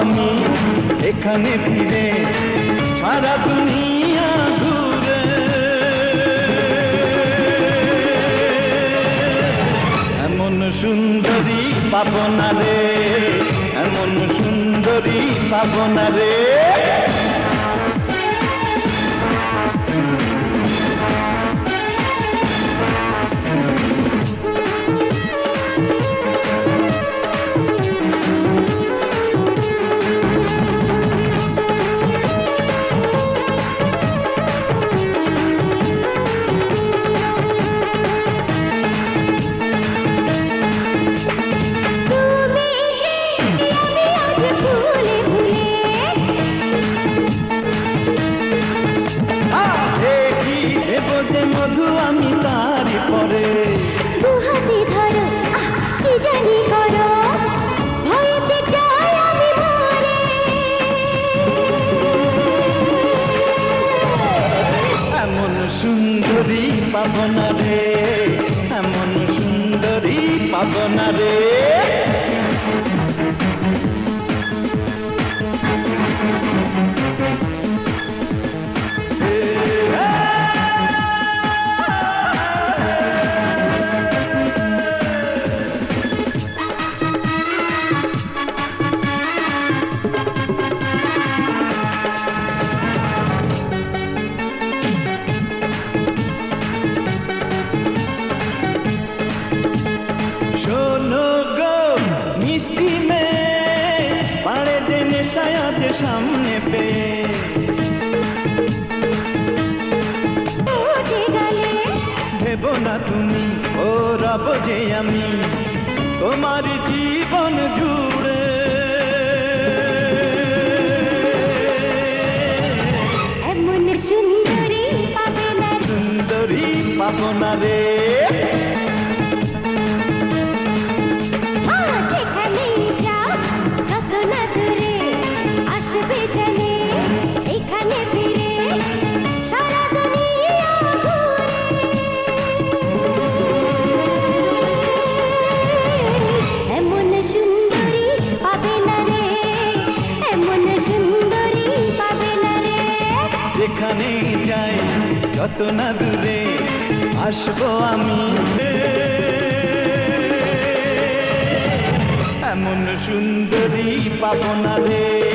আমি এখানে ফিরে সারা দুনিয়া ঘুরে। এমন সুন্দরী পাবনা রে এমন সুন্দরী পাবনা রে। মধু আমি তারি পরে দুহাতে ধরো কি জানি করো। ভয়েতে যাই আমি মরে। এমন সুন্দরী পাবনা রে এমন সুন্দরী পাবনা রে। নেশায় আছে সামনে পেয়ে। ভেব না তুমি ও রব যে আমি তোমার জীবন জুড়ে। এমন সুন্দরী পাবে না। সুন্দরী পাবনা রে। যেখানে যাই যত না দূরে আসব আমি এমন সুন্দরী পাবনা রে।